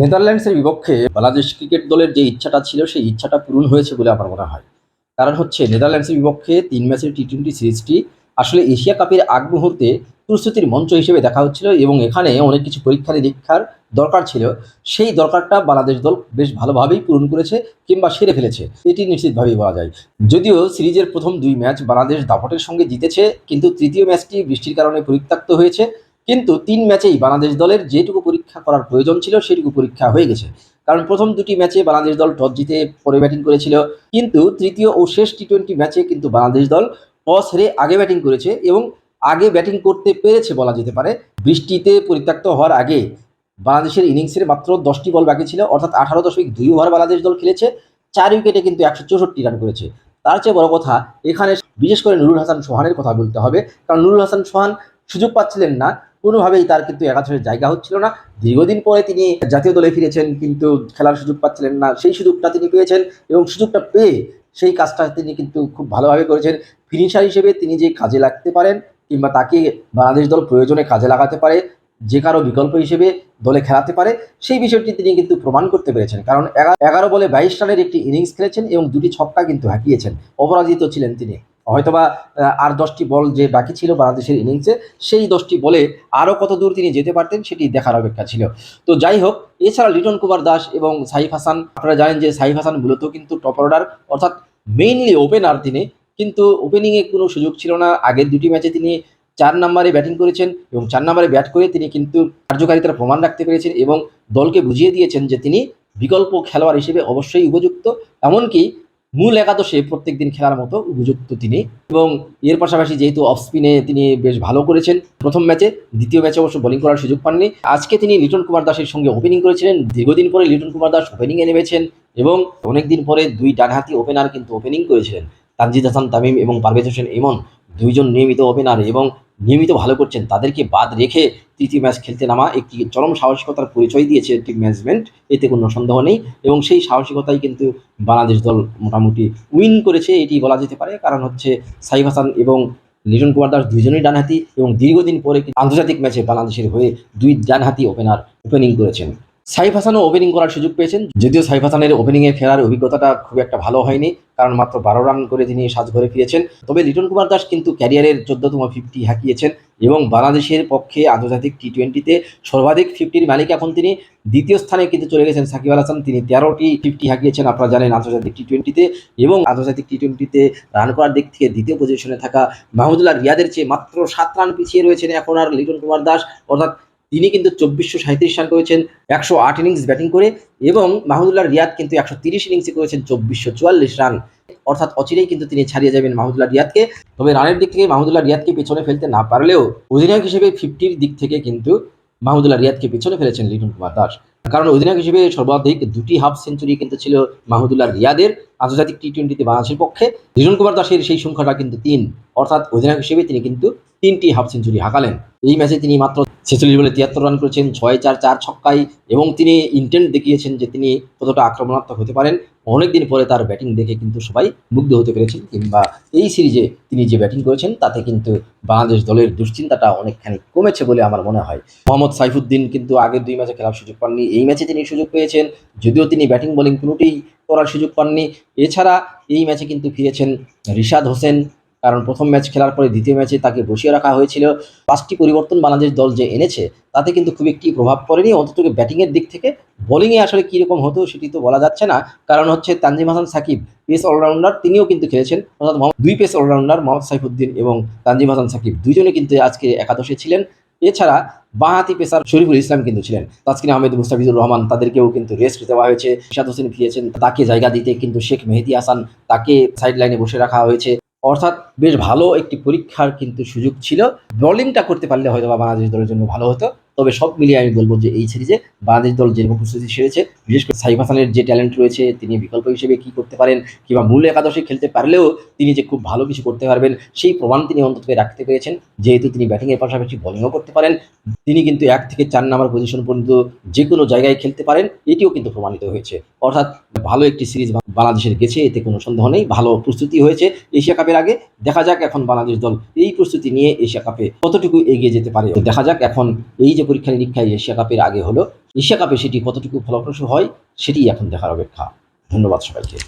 নেদারল্যান্ডসের বিপক্ষে বাংলাদেশ ক্রিকেট দলের যে ইচ্ছাটা ছিল, সেই ইচ্ছাটা পূরণ হয়েছে বলে আমার মনে হয়। কারণ হচ্ছে, নেদারল্যান্ডসের বিপক্ষে তিন ম্যাচের টি টোয়েন্টি সিরিজটি আসলে এশিয়া কাপের আগ মুহূর্তে প্রস্তুতির মঞ্চ হিসেবে দেখা হচ্ছিল এবং এখানে অনেক কিছু পরীক্ষা নিরীক্ষার দরকার ছিল। সেই দরকারটা বাংলাদেশ দল বেশ ভালোভাবেই পূরণ করেছে কিংবা সেরে ফেলেছে, এটি নিশ্চিতভাবেই বলা যায়। যদিও সিরিজের প্রথম দুই ম্যাচ বাংলাদেশ দাপটের সঙ্গে জিতেছে, কিন্তু তৃতীয় ম্যাচটি বৃষ্টির কারণে পরিত্যক্ত হয়েছে। কিন্তু তিন ম্যাচেই বাংলাদেশ দলের যেটুকু পরীক্ষা করার প্রয়োজন ছিল, সেটুকু পরীক্ষা হয়ে গেছে। কারণ প্রথম দুটি ম্যাচে বাংলাদেশ দল টস জিতে পরে ব্যাটিং করেছিল, কিন্তু তৃতীয় ও শেষ টি টোয়েন্টি ম্যাচে কিন্তু বাংলাদেশ দল টস হেরে আগে ব্যাটিং করেছে এবং আগে ব্যাটিং করতে পেরেছে বলা যেতে পারে। বৃষ্টিতে পরিত্যক্ত হওয়ার আগে বাংলাদেশের ইনিংসের মাত্র দশটি বল বাকি ছিল, অর্থাৎ আঠারো দশমিক দুই ওভার বাংলাদেশ দল খেলেছে, চার উইকেটে কিন্তু একশো চৌষট্টি রান করেছে। তার চেয়ে বড় কথা, এখানে বিশেষ করে নুরুল হাসান সোহানের কথা বলতে হবে, কারণ নুরুল হাসান সোহান সুযোগ পাচ্ছিলেন না। কোনোভাবেই তার কিন্তু একাদশের জায়গা হচ্ছিল না। দীর্ঘদিন পরে তিনি জাতীয় দলে ফিরেছেন, কিন্তু খেলার সুযোগ পাচ্ছিলেন না। সেই সুযোগটা তিনি পেয়েছেন এবং সুযোগটা পেয়ে সেই কাজটা তিনি কিন্তু খুব ভালোভাবে করেছেন। ফিনিশার হিসেবে তিনি যে কাজে লাগতে পারেন কিংবা তাকে বাংলাদেশ দল প্রয়োজনে কাজে লাগাতে পারে, যে কারও বিকল্প হিসেবে দলে খেলাতে পারে, সেই বিষয়টি তিনি কিন্তু প্রমাণ করতে পেরেছেন। কারণ এগারো বলে বাইশ রানের একটি ইনিংস খেলেছেন এবং দুটি ছক্কা কিন্তু হাঁকিয়েছেন। অপরাজিত ছিলেন তিনি। হয়তোবা আর দশটি বল যে বাকি ছিল বাংলাদেশের ইনিংসে, সেই দশটি বলে আরও কত দূর তিনি যেতে পারতেন সেটি দেখার অপেক্ষা ছিল। তো যাই হোক, এছাড়া লিটন কুমার দাস এবং সাইফ হাসান, আপনারা জানেন যে সাইফ হাসান মূলত কিন্তু টপ অর্ডার অর্থাৎ মেইনলি ওপেনার তিনি, কিন্তু ওপেনিংয়ে কোনো সুযোগ ছিল না। আগের দুটি ম্যাচে তিনি চার নম্বরে ব্যাটিং করেছেন এবং চার নম্বরে ব্যাট করে তিনি কিন্তু কার্যকারিতার প্রমাণ রাখতে পেরেছেন এবং দলকে বুঝিয়ে দিয়েছেন যে তিনি বিকল্প খেলোয়াড় হিসেবে অবশ্যই উপযুক্ত। এমনকি মূল একাদশে প্রত্যেক দিন খেলার মতো উপযুক্ত তিনি। এবং এর পাশাপাশি যেহেতু অফ স্পিনে তিনি বেশ ভালো করেছেন, প্রথম ম্যাচে, দ্বিতীয় ম্যাচে অবশ্য বোলিং করার সুযোগ পাননি। আজকে তিনি লিটন কুমার দাসের সঙ্গে ওপেনিং করেছিলেন। দীর্ঘদিন পরে লিটন কুমার দাস ওপেনিংয়ে নেমেছেন এবং অনেকদিন পরে দুই ডানহাতি ওপেনার কিন্তু ওপেনিং করেছিলেন। তানজিদ হাসান তামিম এবং পারভেজ হোসেন ইমন দুইজন নিয়মিত ওপেনার এবং নিয়মিত ভালো করছেন, তাদেরকে বাদ রেখে তৃতীয় ম্যাচ খেলতে নামা একটি চরম সাহসিকতার পরিচয় দিয়েছে টিম ম্যানেজমেন্ট এতে কোনো সন্দেহ নেই এবং সেই সাহসিকতাই কিন্তু বাংলাদেশ দল মোটামুটি উইন করেছে, এটি বলা যেতে পারে। কারণ হচ্ছে সাইফ হাসান এবং লিটন কুমার দাস দুইজনই ডানহাতি এবং দীর্ঘদিন পরে আন্তর্জাতিক ম্যাচে বাংলাদেশের হয়ে দুই ডানহাতি ওপেনার ওপেনিং করেছেন। সাইফ হাসানও ওপেনিং করার সুযোগ পেয়েছেন। যদিও সাইফ হাসানের ওপেনিংয়ে ফেরার অভিজ্ঞতাটা খুব একটা ভালো হয়নি, কারণ মাত্র বারো রান করে তিনি সাজঘরে ফিরেছেন। তবে লিটন কুমার দাস কিন্তু ক্যারিয়ারের চোদ্দতম ফিফটি হাঁকিয়েছেন এবং বাংলাদেশের পক্ষে আন্তর্জাতিক টি টোয়েন্টিতে সর্বাধিক ফিফটির মালিক এখন তিনি। দ্বিতীয় স্থানে কিন্তু চলে গেছেন সাকিব আল হাসান, তিনি তেরোটি ফিফটি হাঁকিয়েছেন, আপনারা জানেন আন্তর্জাতিক টি টোয়েন্টিতে এবং আন্তর্জাতিক টি টোয়েন্টিতে রান করার দিক থেকে দ্বিতীয় পজিশনে থাকা মাহমুদুল্লাহ রিয়াদের চেয়ে মাত্র সাত রান পিছিয়ে রয়েছেন এখন আর লিটন কুমার দাস। অর্থাৎ তিনি কিন্তু চব্বিশশো সাঁত্রিশ রান করেছেন, একশো আট ইনিংস ব্যাটিং করে এবং মাহমুদুল্লাহ রিয়াদ কিন্তু একশো তিরিশ ইনিংসে করেছেন, চব্বিশশো চুয়াল্লিশ রান। অর্থাৎ অচিরেই কিন্তু তিনি ছাড়িয়ে যাবেন মাহমুদুল্লাহ রিয়াদকে। তবে রানের দিক থেকে মাহমুদুল্লাহ রিয়াদকে পেছনে ফেলতে না পারলেও অধিনায়ক হিসেবে ফিফটির দিক থেকে কিন্তু মাহমুদুল্লাহ রিয়াদকে পেছনে ফেলেছেন লিটন কুমার দাস। কারণ অধিনায়ক হিসেবে সর্বাধিক দুটি হাফ সেঞ্চুরি কিন্তু ছিল মাহমুদুল্লাহ রিয়াদের আন্তর্জাতিক টি টোয়েন্টিতে বাংলাদেশের পক্ষে। লিটন কুমার দাসের সেই সংখ্যাটা কিন্তু তিন। অর্থাৎ অধিনায়ক হিসেবে তিনি কিন্তু তিনটি হাফ সেঞ্চুরি হাঁকালেন। এই ম্যাচে তিনি মাত্র ছেচল্লিশ বলে তিয়াত্তর রান করেছেন, ছয় চার চার ছক্কায়, এবং তিনি ইন্টেন্ট দেখিয়েছেন যে তিনি কতটা আক্রমণাত্মক হতে পারেন। অনেকদিন পরে তার ব্যাটিং দেখে কিন্তু সবাই মুগ্ধ হতে পেরেছেন, কিংবা এই সিরিজে তিনি যে ব্যাটিং করেছেন, তাতে কিন্তু বাংলাদেশ দলের দুশ্চিন্তাটা অনেকখানি কমেছে বলে আমার মনে হয়। মোহাম্মদ সাইফুদ্দিন কিন্তু আগের দুই ম্যাচে খেলার সুযোগ পাননি, এই ম্যাচে তিনি সুযোগ পেয়েছেন, যদিও তিনি ব্যাটিং বোলিং কোনোটিই করার সুযোগ পাননি। এছাড়া এই ম্যাচে কিন্তু ফিরেছেন রিশাদ হোসেন কারণ প্রথম ম্যাচ খেলার পরে দ্বিতীয় ম্যাচে তাকে বসিয়ে রাখা হয়েছিল। পাঁচটি পরিবর্তন বাংলাদেশ দল যে এনেছে, তাতে কিন্তু খুব একটি প্রভাব পড়েনি। অন্তত ব্যাটিংয়ের দিক থেকে বোলিংয়ে আসলে কীরকম হতো সেটি তো বলা যাচ্ছে না। কারণ হচ্ছে তানজিম হাসান সাকিব পেস অলরাউন্ডার তিনিও কিন্তু খেলেছেন। অর্থাৎ দুই পেস অলরাউন্ডার মোহাম্মদ সাইফুদ্দিন এবং তানজিম হাসান সাকিব দুজনে কিন্তু আজকে একাদশে ছিলেন। এছাড়া বাঁহাতি পেসার শরীফুল ইসলাম কিন্তু ছিলেন। তাসকিন আহমেদ, মুস্তাফিজুর রহমান তাদেরকেও কিন্তু রেস্ট দেওয়া হয়েছে। ইশাদ হোসেন ফিরেছেন। তাকে জায়গা দিতে কিন্তু শেখ মেহেদি হাসান তাকে সাইড লাইনে বসে রাখা হয়েছে। অর্থাৎ বেশ ভালো একটি পরীক্ষার কিন্তু সুযোগ ছিল। বোলিংটা করতে পারলে হয়তো বা বাংলাদেশ দলের জন্য ভালো হতো। তবে সব মিলিয়ে আমি বলব যে এই সিরিজে বাংলাদেশ দল যেরকম প্রস্তুতি সেরেছে, বিশেষ করে সাইফ হাসানের যে ট্যালেন্ট রয়েছে, তিনি বিকল্প হিসেবে কি করতে পারেন কিংবা মূল একাদশে খেলতে পারলেও তিনি যে খুব ভালো কিছু করতে পারবেন, সেই প্রমাণ তিনি অন্তত রাখতে পেরেছেন। যেহেতু তিনি ব্যাটিংয়ের পাশাপাশি বোলিংও করতে পারেন। তিনি কিন্তু এক থেকে চার নাম্বার পজিশন পর্যন্ত যে কোনো জায়গায় খেলতে পারেন, এটিও কিন্তু প্রমাণিত হয়েছে। অর্থাৎ ভালো একটি সিরিজ বাংলাদেশের গেছে, এতে কোনো সন্দেহ নেই। ভালো প্রস্তুতি হয়েছে এশিয়া কাপের আগে। দেখা যাক এখন বাংলাদেশ দল এই প্রস্তুতি নিয়ে এশিয়া কাপে কতটুকু এগিয়ে যেতে পারে। দেখা যাক এখন এই যে পরীক্ষা নিরীক্ষায় এশিয়া কাপের আগে হলো। এশিয়া কাপে সেটি কতটুকু ফলপ্রসূ হয় সেটি এখন দেখার অপেক্ষা। ধন্যবাদ সবাইকে।